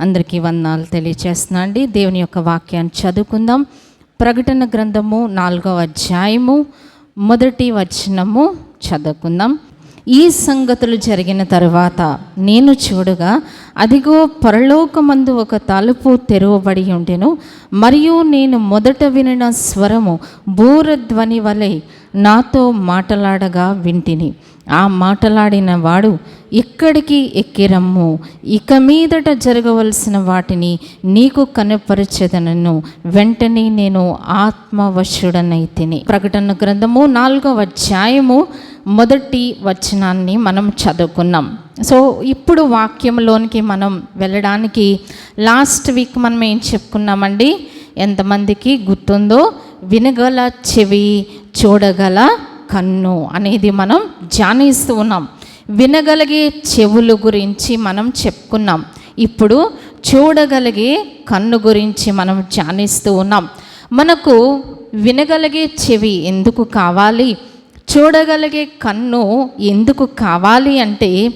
అందరికీ వందనాలు తెలియచేస్తున్నా అండి దేవుని యొక్క వాక్యాన్ని చదువుకుందాం. ప్రకటన గ్రంథము నాలుగవ అధ్యాయము మొదటి వచనము చదువుకుందాం. ఈ సంగతులు జరిగిన తరువాత నేను చూడగా అదిగో పరలోకమందు ఒక తలుపు తెరవబడి ఉండెను. మరియు నేను మొదట వినిన స్వరము బూరధ్వని వలె నాతో మాటలాడగా వింటిని. ఆ మాటలాడిన వాడు ఇక్కడికి ఎక్కిరమ్ము? ఇక మీదట జరగవలసిన వాటిని నీకు కనపరిచేదనను వెంటనే నేను ఆత్మవశుడనైతిని ప్రకటన గ్రంథము నాలుగవ అధ్యాయము మొదటి వచనాన్ని మనం చదువుకున్నాం. సో ఇప్పుడు వాక్యంలోనికి మనం వెళ్ళడానికి లాస్ట్ వీక్ మనం ఏం చెప్పుకున్నామండి? ఎంతమందికి గుర్తుందో వినగల చెవి చూడగల కన్ను అనేది మనం ధ్యానిస్తూ ఉన్నాం. వినగలిగే చెవులు గురించి మనం చెప్పుకున్నాం. ఇప్పుడు చూడగలిగే కన్ను గురించి మనం ధ్యానిస్తూ ఉన్నాం. మనకు వినగలిగే చెవి ఎందుకు కావాలి? చూడగలిగే కన్ను ఎందుకు కావాలి అంటే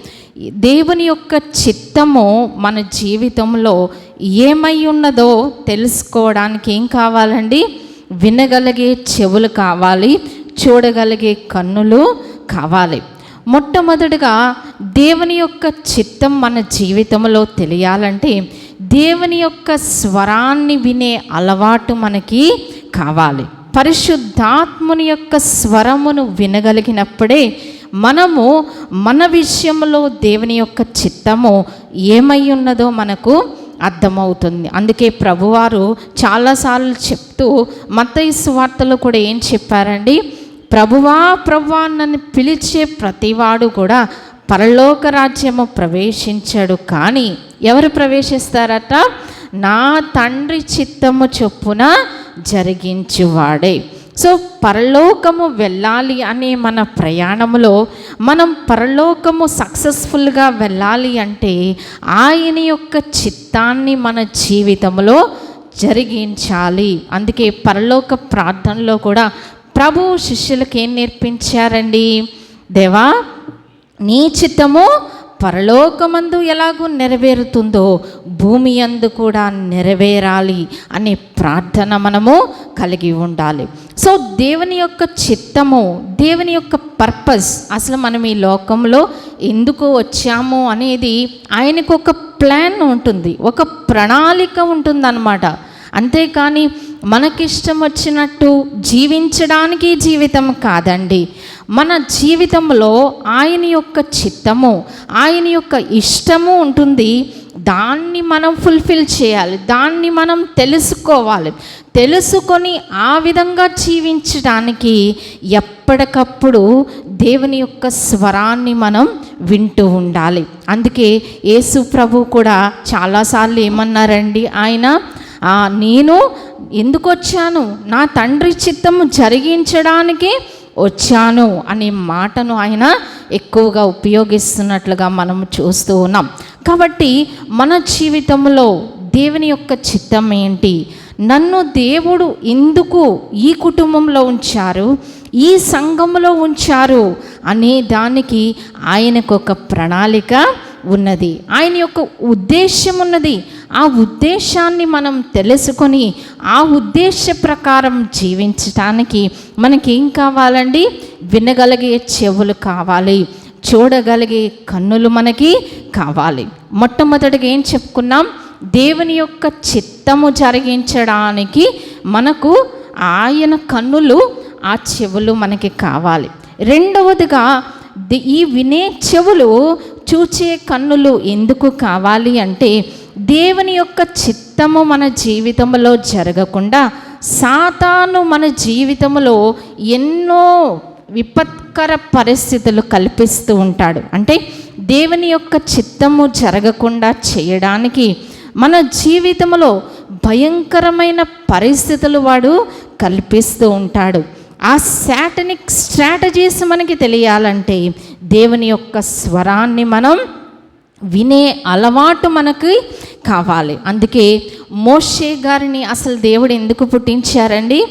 దేవుని యొక్క చిత్తము మన జీవితంలో ఏమై ఉన్నదో తెలుసుకోవడానికి ఏం కావాలండి? వినగలిగే చెవులు కావాలి. చూడగలిగే కన్నులు కావాలి. మొట్టమొదటిగా దేవుని యొక్క చిత్తం మన జీవితంలో తెలియాలంటే దేవుని యొక్క స్వరాన్ని వినే అలవాటు మనకి కావాలి. పరిశుద్ధాత్ముని యొక్క స్వరమును వినగలిగినప్పుడే మనము మన విషయంలో దేవుని యొక్క చిత్తము ఏమై ఉన్నదో మనకు అర్థమవుతుంది. అందుకే ప్రభువారు చాలాసార్లు చెప్తూ మత్తయి వార్తలు కూడా ఏం చెప్పారండి? ప్రభువా ప్రభువా నన్ను పిలిచే ప్రతివాడు కూడా పరలోక రాజ్యము ప్రవేశించాడు. కానీ ఎవరు ప్రవేశిస్తారట? నా తండ్రి చిత్తము చొప్పున జరిగించువాడే. సో పరలోకము వెళ్ళాలి అనే మన ప్రయాణంలో మనం పరలోకము సక్సెస్ఫుల్గా వెళ్ళాలి అంటే ఆయన యొక్క చిత్తాన్ని మన జీవితంలో జరిగించాలి. అందుకే పరలోక ప్రార్థనలో కూడా ప్రభు శిష్యులకు ఏం నేర్పించారండి? దేవా నీ చిత్తము పరలోకమందు ఎలాగూ నెరవేరుతుందో భూమి అందు కూడా నెరవేరాలి అనే ప్రార్థన మనము కలిగి ఉండాలి. సో దేవుని యొక్క చిత్తము దేవుని యొక్క పర్పస్ అసలు మనం ఈ లోకంలో ఎందుకు వచ్చాము అనేది ఆయనకు ఒక ప్లాన్ ఉంటుంది ఒక ప్రణాళిక ఉంటుందన్నమాట. అంతేకాని మనకిష్టం వచ్చినట్టు జీవించడానికి జీవితం కాదండి. మన జీవితంలో ఆయన యొక్క చిత్తము ఆయన యొక్క ఇష్టము ఉంటుంది. దాన్ని మనం ఫుల్ఫిల్ చేయాలి. దాన్ని మనం తెలుసుకోవాలి. తెలుసుకొని ఆ విధంగా జీవించడానికి ఎప్పటికప్పుడు దేవుని యొక్క స్వరాన్ని మనం వింటూ ఉండాలి. అందుకే యేసు ప్రభు కూడా చాలాసార్లు ఏమన్నారండి? ఆయన నేను ఎందుకు వచ్చాను నా తండ్రి చిత్తము జరిగించడానికి వచ్చాను అనే మాటను ఆయన ఎక్కువగా ఉపయోగిస్తున్నట్లుగా మనం చూస్తూ ఉన్నాం. కాబట్టి మన జీవితంలో దేవుని యొక్క చిత్తం ఏంటి? నన్ను దేవుడు ఎందుకు ఈ కుటుంబంలో ఉంచారు? ఈ సంఘంలో ఉంచారు? అనే దానికి ఆయనకు ఒక ప్రణాళిక ఉన్నది. ఆయన యొక్క ఉద్దేశం ఉన్నది ఆ ఉద్దేశాన్ని మనం తెలుసుకొని ఆ ఉద్దేశ ప్రకారం జీవించటానికి మనకేం కావాలండి? వినగలిగే చెవులు కావాలి. చూడగలిగే కన్నులు మనకి కావాలి. మొట్టమొదటిగా ఏం చెప్పుకున్నాం? దేవుని యొక్క చిత్తము జరిగించడానికి మనకు ఆయన కన్నులు ఆ చెవులు మనకి కావాలి. రెండవదిగా ఈ వినే చెవులు చూచే కన్నులు ఎందుకు కావాలి అంటే దేవుని యొక్క చిత్తము మన జీవితంలో జరగకుండా సాతాను మన జీవితంలో ఎన్నో విపత్కర పరిస్థితులు కల్పిస్తూ ఉంటాడు. అంటే దేవుని యొక్క చిత్తము జరగకుండా చేయడానికి మన జీవితంలో భయంకరమైన పరిస్థితులు వాడు కల్పిస్తూ ఉంటాడు. ఆ శాటనిక్ స్ట్రాటజీస్ మనకి తెలియాలంటే దేవుని యొక్క స్వరాన్ని మనం వినే అలవాటు మనకి కావాలి. అందుకే మోషే గారిని అసలు దేవుడు ఎందుకు పుట్టించారండి?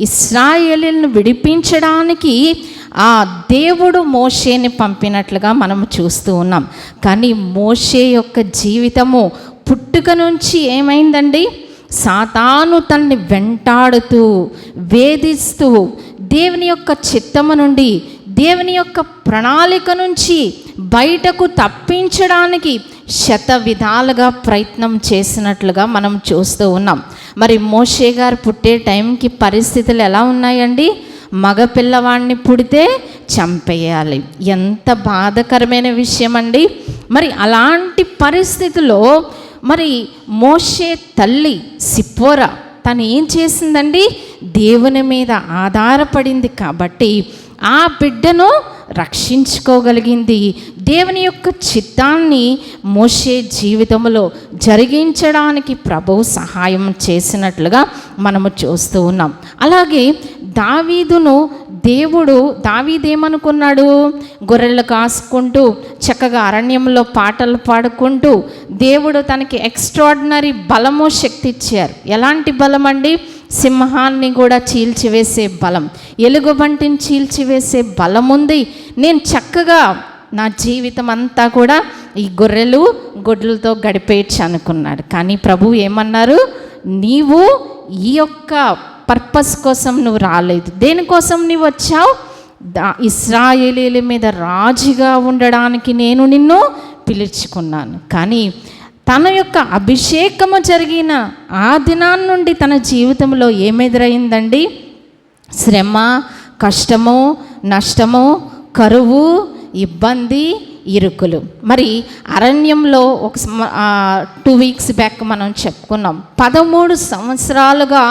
ఇస్రాయేలీలను విడిపించడానికి ఆ దేవుడు మోషేని పంపినట్లుగా మనం చూస్తూ ఉన్నాం. కానీ మోషే యొక్క జీవితము పుట్టుక నుంచి ఏమైందండి? సాతాను తనని వెంటాడుతూ వేధిస్తూ దేవుని యొక్క చిత్తము నుండి దేవుని యొక్క ప్రణాళిక నుంచి బయటకు తప్పించడానికి శత విధాలుగా ప్రయత్నం చేసినట్లుగా మనం చూస్తూ ఉన్నాం. మరి మోషే గారు పుట్టే టైంకి పరిస్థితులు ఎలా ఉన్నాయండి? మగ పిల్లవాడిని పుడితే చంపేయాలి. ఎంత బాధకరమైన విషయం అండి మరి అలాంటి పరిస్థితిలో మరి మోషే తల్లి సిప్పోరా తను ఏం చేసిందండి? దేవుని మీద ఆధారపడింది కాబట్టి ఆ బిడ్డను రక్షించుకోగలిగింది. దేవుని యొక్క చిత్తాన్ని మోసే జీవితంలో జరిగించడానికి ప్రభువు సహాయం చేసినట్లుగా మనము చూస్తూ ఉన్నాం. అలాగే దావీదును దేవుడు దావీదేమనుకున్నాడు గొర్రెలు కాసుకుంటూ చక్కగా అరణ్యంలో పాటలు పాడుకుంటూ దేవుడు తనకి ఎక్స్ట్రాడినరీ బలము శక్తి ఇచ్చారు ఎలాంటి బలం అండి సింహాన్ని కూడా చీల్చివేసే బలం ఎలుగుబంటిని చీల్చివేసే బలం ఉంది. నేను చక్కగా నా జీవితం అంతా కూడా ఈ గొర్రెలు గొడ్లతో గడిపేయచ్చు అనుకున్నాడు. కానీ ప్రభు ఏమన్నారు? నీవు ఈ యొక్క పర్పస్ కోసం నువ్వు రాలేదు. దేనికోసం నువ్వు వచ్చావు? ఇస్రాయేలీల మీద రాజుగా ఉండడానికి నేను నిన్ను పిలుచుకున్నాను. కానీ తన యొక్క అభిషేకము జరిగిన ఆ దినాన్ నుండి తన జీవితంలో ఏమెదురైందండి? శ్రమ కష్టము నష్టము కరువు ఇబ్బంది ఇరుకులు. మరి అరణ్యంలో ఒక టూ వీక్స్ బ్యాక్ మనం చెప్పుకున్నాం. పదమూడు సంవత్సరాలుగా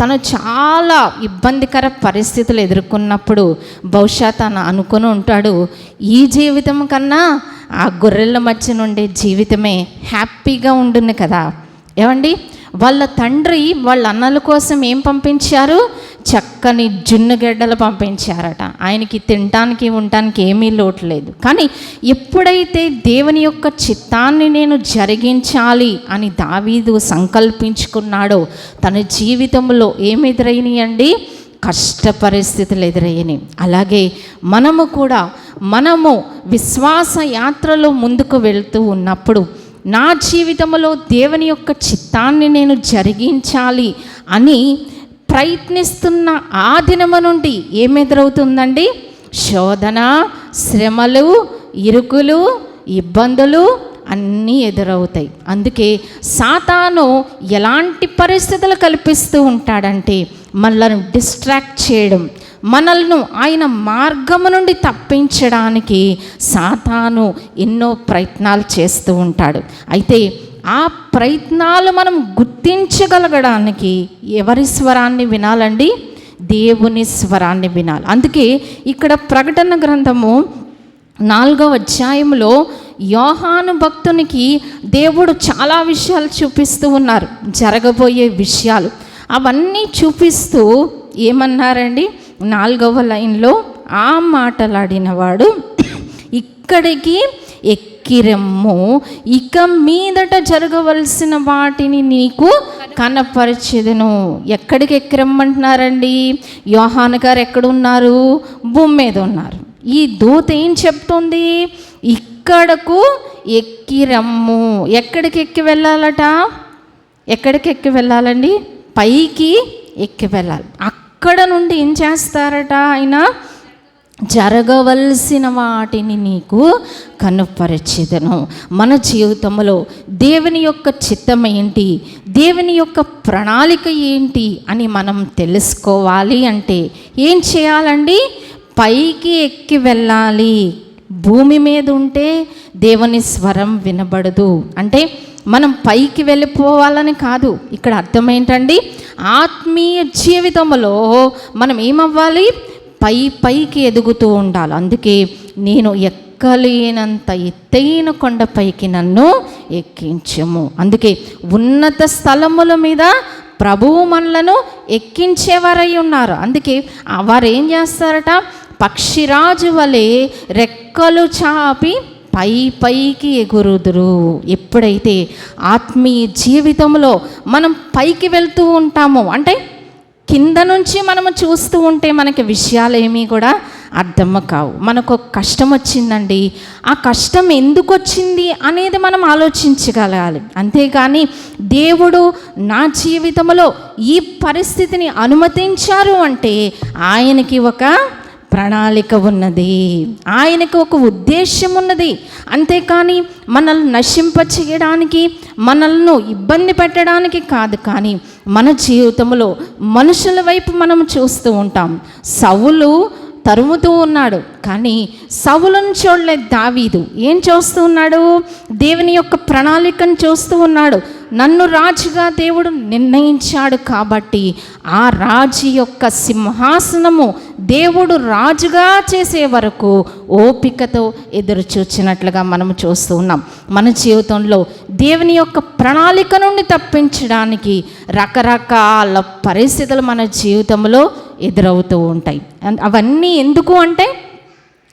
తను చాలా ఇబ్బందికర పరిస్థితులు ఎదుర్కొన్నప్పుడు బహుశా తను అనుకుని ఉంటాడు ఈ జీవితం కన్నా ఆ గొర్రెల మధ్య నుండే జీవితమే హ్యాపీగా ఉంటుంది కదా. ఏమండి? వాళ్ళ తండ్రి వాళ్ళ అన్నల కోసం ఏం పంపించారు? చక్కని జున్నుగడ్డలు పంపించారట. ఆయనకి తినటానికి ఉండటానికి ఏమీ లోటు లేదు. కానీ ఎప్పుడైతే దేవుని యొక్క చిత్తాన్ని నేను జరిగించాలి అని దావీదు సంకల్పించుకున్నాడో తన జీవితంలో ఏమి ఎదురైనాయండి కష్ట పరిస్థితులు ఎదురయ్యని. అలాగే మనము కూడా మనము విశ్వాస యాత్రలో ముందుకు వెళ్తూ ఉన్నప్పుడు నా జీవితంలో దేవుని యొక్క చిత్తాన్ని నేను జరిగించాలి అని ప్రయత్నిస్తున్న ఆ దినము నుండి ఏమెదురవుతుందండి? శోధన శ్రమలు ఇరుకులు ఇబ్బందులు అన్నీ ఎదురవుతాయి. అందుకే సాతాను ఎలాంటి పరిస్థితులు కల్పిస్తూ ఉంటాడంటే మనల్ని డిస్ట్రాక్ట్ చేయడం మనల్ని ఆయన మార్గము నుండి తప్పించడానికి సాతాను ఎన్నో ప్రయత్నాలు చేస్తూ ఉంటాడు. అయితే ఆ ప్రయత్నాలు మనం గుర్తించగలగడానికి ఎవరి స్వరాన్ని వినాలండి? దేవుని స్వరాన్ని వినాలి. అందుకే ఇక్కడ ప్రకటన గ్రంథము నాలుగవ అధ్యాయంలో యోహాను భక్తునికి దేవుడు చాలా విషయాలు చూపిస్తూ ఉన్నారు. జరగబోయే విషయాలు. అవన్నీ చూపిస్తూ ఏమన్నారండి? నాలుగవ లైన్లో ఆ మాటలాడినవాడు ఇక్కడికి ఎక్కిరమ్ము ఇక మీదట జరగవలసిన వాటిని నీకు కనపరిచేదను. ఎక్కడికి ఎక్కిరమ్మంటున్నారండి యోహాన్ గారు ఎక్కడున్నారు? భూమి మీద ఉన్నారు. ఈ దూత ఏం చెప్తుంది? ఇక్కడకు ఎక్కిరమ్ము. ఎక్కడికి ఎక్కి వెళ్ళాలట? ఎక్కడికి ఎక్కి వెళ్ళాలండి? పైకి ఎక్కి వెళ్ళాలి. అక్కడ నుండి ఏం చేస్తారట ఆయన? జరగవలసిన వాటిని నీకు కనుపరిచెదను. మన జీవితంలో దేవుని యొక్క చిత్తం ఏంటి? దేవుని యొక్క ప్రణాళిక ఏంటి అని మనం తెలుసుకోవాలి అంటే ఏం చేయాలండి? పైకి ఎక్కి వెళ్ళాలి. భూమి మీద ఉంటే దేవుని స్వరం వినబడదు. అంటే మనం పైకి వెళ్ళిపోవాలని కాదు. ఇక్కడ అర్థం ఏంటండి? ఆత్మీయ జీవితంలో మనం ఏమవ్వాలి? పై పైకి ఎదుగుతూ ఉండాలి. అందుకే నేను ఎక్కలేనంత ఎత్తైన కొండపైకి నన్ను ఎక్కించము. అందుకే ఉన్నత స్థలముల మీద ప్రభువు మనలను ఎక్కించేవారై ఉన్నారు. అందుకే వారేం వారు ఏం చేస్తారట? పక్షిరాజు వలె రెక్కలు చాపి పై పైకి ఎగురుదురు. ఎప్పుడైతే ఆత్మీయ జీవితంలో మనం పైకి వెళ్తూ ఉంటామో అంటే కింద నుంచి మనము చూస్తూ ఉంటే మనకి విషయాలు ఏమీ కూడా అర్థం కావు. మనకు ఒక కష్టం వచ్చిందండి. ఆ కష్టం ఎందుకు వచ్చింది అనేది మనం ఆలోచించగలగాలి. అంతేగాని దేవుడు నా జీవితంలో ఈ పరిస్థితిని అనుమతించారు అంటే ఆయనకి ఒక ప్రణాళిక ఉన్నది. ఆయనకు ఒక ఉద్దేశం ఉన్నది. అంతేకాని మనల్ని నశింప చేయడానికి మనల్ని ఇబ్బంది పెట్టడానికి కాదు కానీ మన జీవితంలో మనుషుల వైపు మనం చూస్తూ ఉంటాం. సవులు తరుముతూ ఉన్నాడు. కానీ సవులను చూడలేదు దావీదు. ఏం చూస్తూ ఉన్నాడు? దేవుని యొక్క ప్రణాళికను చూస్తూ ఉన్నాడు. నన్ను రాజుగా దేవుడు నిర్ణయించాడు కాబట్టి ఆ రాజు యొక్క సింహాసనము దేవుడు రాజుగా చేసే వరకు ఓపికతో ఎదురు చూచినట్లుగా మనం చూస్తూ ఉన్నాం. మన జీవితంలో దేవుని యొక్క ప్రణాళిక నుండి తప్పించడానికి రకరకాల పరిస్థితులు మన జీవితంలో ఎదురవుతూ ఉంటాయి. అవన్నీ ఎందుకు అంటే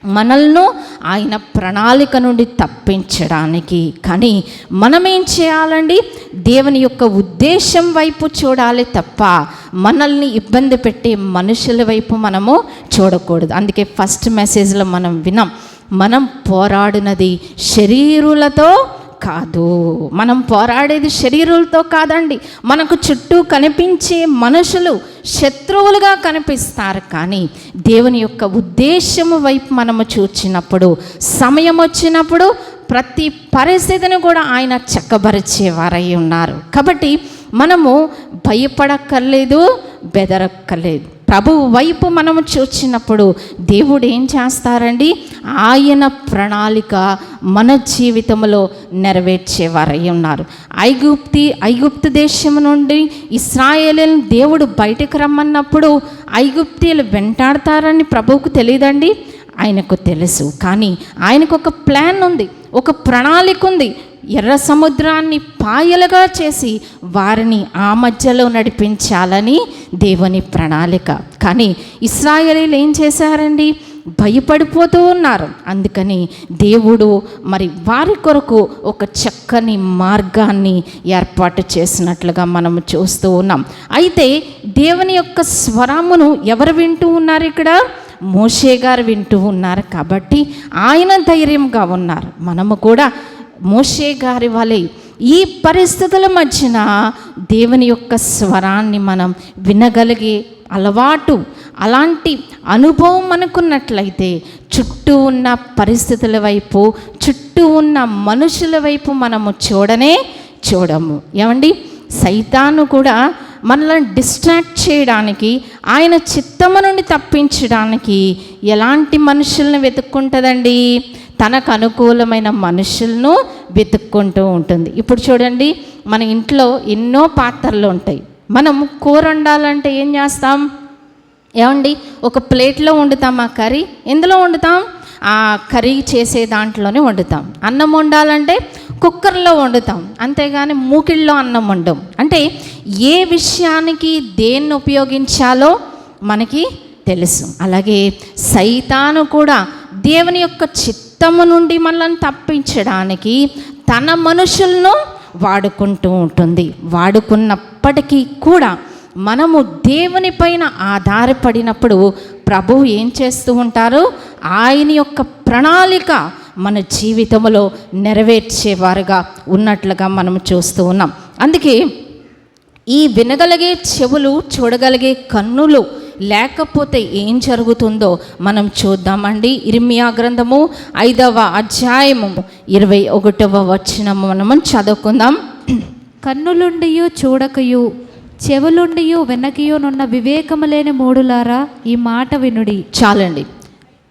మనల్ని ఆయన ప్రణాళిక నుండి తప్పించడానికి. కానీ మనం ఏం చేయాలండి? దేవుని యొక్క ఉద్దేశం వైపు చూడాలి తప్ప మనల్ని ఇబ్బంది పెట్టే మనుషుల వైపు మనము చూడకూడదు. అందుకే ఫస్ట్ మెసేజ్లో మనం వినాం మనం పోరాడినది శరీరులతో కాదు. మనం పోరాడేది శరీరులతో కాదండి. మనకు చుట్టూ కనిపించే మనుషులు శత్రువులుగా కనిపిస్తారు కానీ దేవుని యొక్క ఉద్దేశము వైపు మనము చూచినప్పుడు సమయం వచ్చినప్పుడు ప్రతి పరిస్థితిని కూడా ఆయన చక్కబరిచేవారై ఉన్నారు. కాబట్టి మనము భయపడక్కర్లేదు బెదరక్కర్లేదు. ప్రభు వైపు మనము చూచినప్పుడు దేవుడు ఏం చేస్తారండి? ఆయన ప్రణాళిక మన జీవితంలో నెరవేర్చేవారై ఉన్నారు. ఐగుప్తి ఐగుప్తు దేశం నుండి ఇస్రాయేలీలను దేవుడు బయటకు రమ్మన్నప్పుడు ఐగుప్తీలు వెంటాడతారని ప్రభువుకు తెలియదండి? ఆయనకు తెలుసు. కానీ ఆయనకు ఒక ప్లాన్ ఉంది. ఒక ప్రణాళిక ఉంది. ఎర్ర సముద్రాన్ని పాయలుగా చేసి వారిని ఆ మధ్యలో నడిపించాలని దేవుని ప్రణాళిక. కానీ ఇస్రాయలీలు ఏం చేశారండి? భయపడిపోతూ ఉన్నారు. అందుకని దేవుడు మరి వారి కొరకు ఒక చక్కని మార్గాన్ని ఏర్పాటు చేసినట్లుగా మనం చూస్తూ ఉన్నాం. అయితే దేవుని యొక్క స్వరమును ఎవరు వింటూ ఉన్నారు ఇక్కడ? మోషే గారు వింటూ ఉన్నారు కాబట్టి ఆయన ధైర్యంగా ఉన్నారు. మనము కూడా మోషే గారి వలె ఈ పరిస్థితుల మధ్యన దేవుని యొక్క స్వరాన్ని మనం వినగలిగే అలవాటు అలాంటి అనుభవం మనకున్నట్లయితే చుట్టూ ఉన్న పరిస్థితుల వైపు చుట్టూ ఉన్న మనుషుల వైపు మనము చూడనే చూడము. ఏమండి? సైతాను కూడా మనల్ని డిస్ట్రాక్ట్ చేయడానికి ఆయన చిత్తము నుండి తప్పించడానికి ఎలాంటి మనుషుల్ని వెతుక్కుంటుందండి? తనకు అనుకూలమైన మనుషులను వెతుక్కుంటూ ఉంటుంది. ఇప్పుడు చూడండి మన ఇంట్లో ఎన్నో పాత్రలు ఉంటాయి. మనం కూర వండాలంటే ఏం చేస్తాం? ఏమండి? ఒక ప్లేట్లో వండుతాం ఆ కర్రీ. ఎందులో వండుతాం? ఆ కర్రీ చేసే దాంట్లోనే వండుతాం. అన్నం వండాలంటే కుక్కర్లో వండుతాం. అంతేగాని మూకిళ్ళలో అన్నం వండం. అంటే ఏ విషయానికి దేన్ని ఉపయోగించాలో మనకి తెలుసు. అలాగే సైతాను కూడా దేవుని యొక్క చిత్తము నుండి మనల్ని తప్పించడానికి తన మనుషులను వాడుకుంటూ ఉంటుంది. వాడుకున్నప్పటికీ కూడా మనము దేవుని పైన ఆధారపడినప్పుడు ప్రభువు ఏం చేస్తూ ఉంటారు? ఆయన యొక్క ప్రణాళిక మన జీవితంలో నెరవేర్చేవారుగా ఉన్నట్లుగా మనం చూస్తూ ఉన్నాం. అందుకే ఈ వినగలిగే చెవులు చూడగలిగే కన్నులు లేకపోతే ఏం జరుగుతుందో మనం చూద్దామండి. ఇర్మియా గ్రంథము ఐదవ అధ్యాయము ఇరవై ఒకటవ వచనము. మనము చదువుకుందాం. కన్నులుండియు చూడకయు చెవులుండియు వెనకయునున్న వివేకము లేని మూడులారా ఈ మాట వినుడి. చాలండి.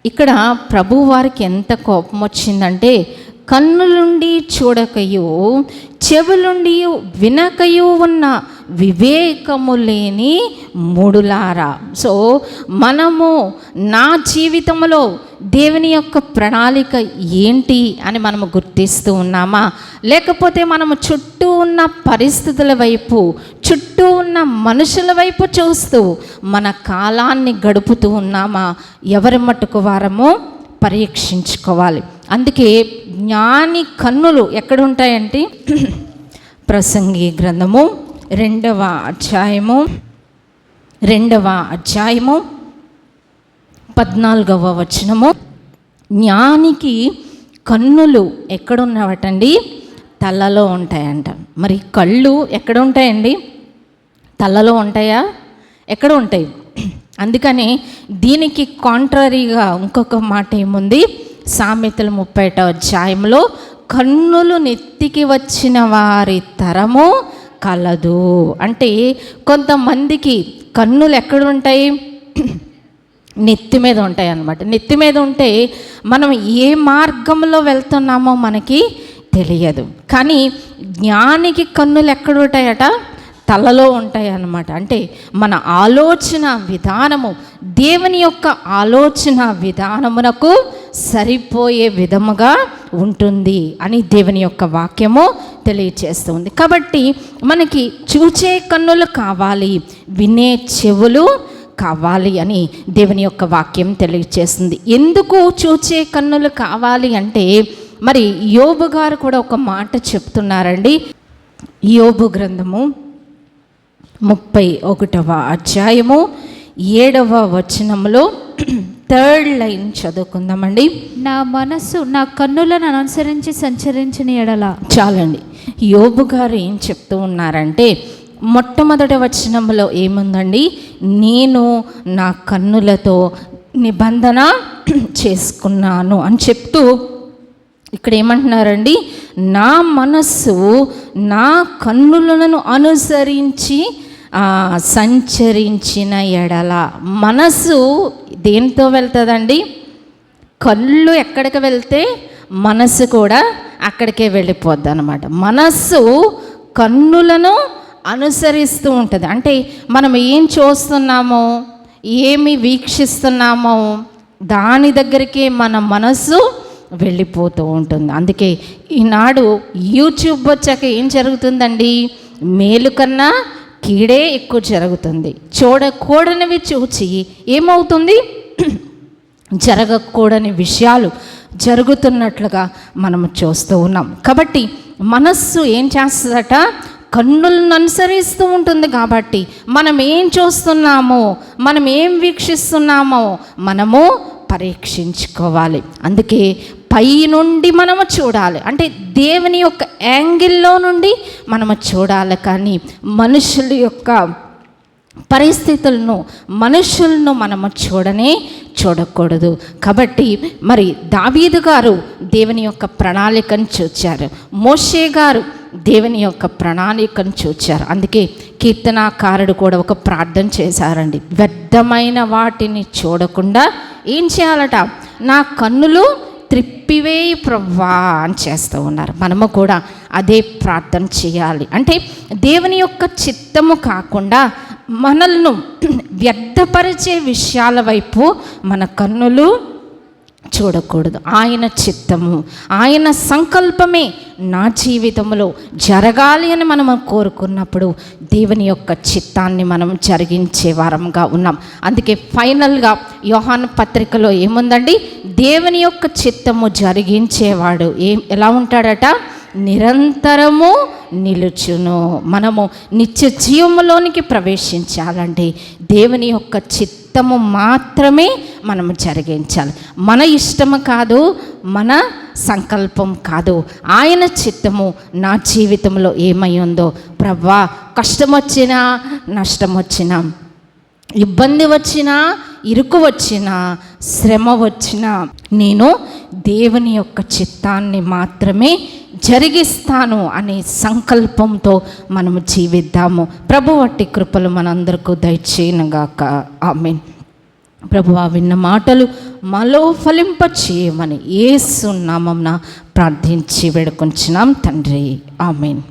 ఇక్కడ ప్రభు వారికి ఎంత కోపం వచ్చిందంటే కన్నులుండి చూడకయో చెవులుండి వినకయో ఉన్న వివేకము లేని మూడులారా. సో మనము నా జీవితంలో దేవుని యొక్క ప్రణాళిక ఏంటి అని మనము గుర్తిస్తూ ఉన్నామా? లేకపోతే మనము చుట్టూ ఉన్న పరిస్థితుల వైపు చుట్టూ ఉన్న మనుషుల వైపు చూస్తూ మన కాలాన్ని గడుపుతూ ఉన్నామా? ఎవరి మట్టుకు వారము? పరీక్షించుకోవాలి. అందుకే జ్ఞాని కన్నులు ఎక్కడ ఉంటాయంటే ప్రసంగి గ్రంథము రెండవ అధ్యాయము రెండవ అధ్యాయము పద్నాలుగవ వచనము. జ్ఞానికి కన్నులు ఎక్కడున్నవటండి? తలలో ఉంటాయంట. మరి కళ్ళు ఎక్కడ ఉంటాయండి తలలో ఉంటాయా? ఎక్కడ ఉంటాయి? అందుకని దీనికి కాంట్రరీగా ఇంకొక మాట ఏముంది? సామెతలు ముప్పై అధ్యాయంలో కన్నులు నెత్తికి వచ్చిన వారి తరము కలదు. అంటే కొంతమందికి కన్నులు ఎక్కడుంటాయి? నెత్తి మీద ఉంటాయి అన్నమాట. నెత్తి మీద ఉంటే మనం ఏ మార్గంలో వెళ్తున్నామో మనకి తెలియదు. కానీ జ్ఞానికి కన్నులు ఎక్కడ ఉంటాయట తలలో ఉంటాయి అన్నమాట. అంటే మన ఆలోచన విధానము దేవుని యొక్క ఆలోచన విధానమునకు సరిపోయే విధముగా ఉంటుంది అని దేవుని యొక్క వాక్యము తెలియచేస్తుంది. కాబట్టి మనకి చూచే కన్నులు కావాలి వినే చెవులు కావాలి అని దేవుని యొక్క వాక్యం తెలియచేస్తుంది. ఎందుకు చూచే కన్నులు కావాలి అంటే మరి యోబు గారు కూడా ఒక మాట చెప్తున్నారండి. యోబు గ్రంథము ముప్పై ఒకటవ అధ్యాయము ఏడవ వచనంలో థర్డ్ లైన్ చదువుకుందామండి. నా మనస్సు నా కన్నులను అనుసరించి సంచరించిన ఎడల. చాలండి. యోబు గారు ఏం చెప్తూ ఉన్నారంటే మొట్టమొదటి వచనంలో ఏముందండి? నేను నా కన్నులతో నిబంధన చేసుకున్నాను అని చెప్తూ ఇక్కడ ఏమంటున్నారండి? నా మనస్సు నా కన్నులను అనుసరించి సంచరించిన ఎడల. మనసు దేంతో వెళ్తుందండి? కళ్ళు ఎక్కడికి వెళ్తే మనసు కూడా అక్కడికే వెళ్ళిపోద్ది అనమాట మనస్సు కన్నులను అనుసరిస్తూ ఉంటుంది. అంటే మనం ఏం చూస్తున్నామో ఏమి వీక్షిస్తున్నామో దాని దగ్గరికే మన మనస్సు వెళ్ళిపోతూ ఉంటుంది. అందుకే ఈనాడు యూట్యూబ్ వచ్చాక ఏం జరుగుతుందండి? మేలు కన్నా కీడే ఎక్కువ జరుగుతుంది. చూడకూడనివి చూచి ఏమవుతుంది? జరగకూడని విషయాలు జరుగుతున్నట్లుగా మనము చూస్తూ ఉన్నాం. కాబట్టి మనస్సు ఏం చేస్తుందట? కన్నులను అనుసరిస్తూ ఉంటుంది కాబట్టి మనం ఏం చూస్తున్నామో మనం ఏం వీక్షిస్తున్నామో మనము పరీక్షించుకోవాలి. అందుకే పై నుండి మనము చూడాలి. అంటే దేవుని యొక్క యాంగిల్లో నుండి మనము చూడాలి కానీ మనుషుల యొక్క పరిస్థితులను మనుషులను మనము చూడనే చూడకూడదు. కాబట్టి మరి దావీదు గారు దేవుని యొక్క ప్రణాళికను చూచారు. మోషే గారు దేవుని యొక్క ప్రణాళికను చూచారు. అందుకే కీర్తనాకారుడు కూడా ఒక ప్రార్థన చేశారండి. వ్యర్థమైన వాటిని చూడకుండా ఏం చేయాలట? నా కన్నులు త్రిప్పివేయి ప్రవ్వా అని చేస్తూ ఉన్నారు. మనము కూడా అదే ప్రార్థన చేయాలి. అంటే దేవుని యొక్క చిత్తము కాకుండా మనల్ని వ్యర్థపరిచే విషయాల వైపు మన కన్నులు చూడకూడదు. ఆయన చిత్తము ఆయన సంకల్పమే నా జీవితంలో జరగాలి అని మనం కోరుకున్నప్పుడు దేవుని యొక్క చిత్తాన్ని మనం జరిగించే వారంగా ఉన్నాం. అందుకే ఫైనల్గా యోహాన్ పత్రికలో ఏముందండి? దేవుని యొక్క చిత్తము జరిగించేవాడు ఏం ఎలా ఉంటాడట? నిరంతరము నిలుచును. మనము నిత్య జీవములోనికి ప్రవేశించాలంటే దేవుని యొక్క చిత్త చిత్తము మాత్రమే మనము జరిగించాలి. మన ఇష్టము కాదు మన సంకల్పం కాదు. ఆయన చిత్తము నా జీవితంలో ఏమై ఉందో ప్రభా కష్టం వచ్చినా నష్టం వచ్చినా ఇబ్బంది వచ్చినా ఇరుకు వచ్చినా శ్రమ వచ్చినా నేను దేవుని యొక్క చిత్తాన్ని మాత్రమే జరిగిస్తాను అనే సంకల్పంతో మనము జీవిద్దాము. ప్రభు వట్టి కృపలు మనందరికీ దయచేయనుగాక. ఆమె ప్రభు విన్న మాటలు మలో ఫలింప చేయమని ఏసు ప్రార్థించి వేడుకొంచున్నాం తండ్రి. ఆమెన్.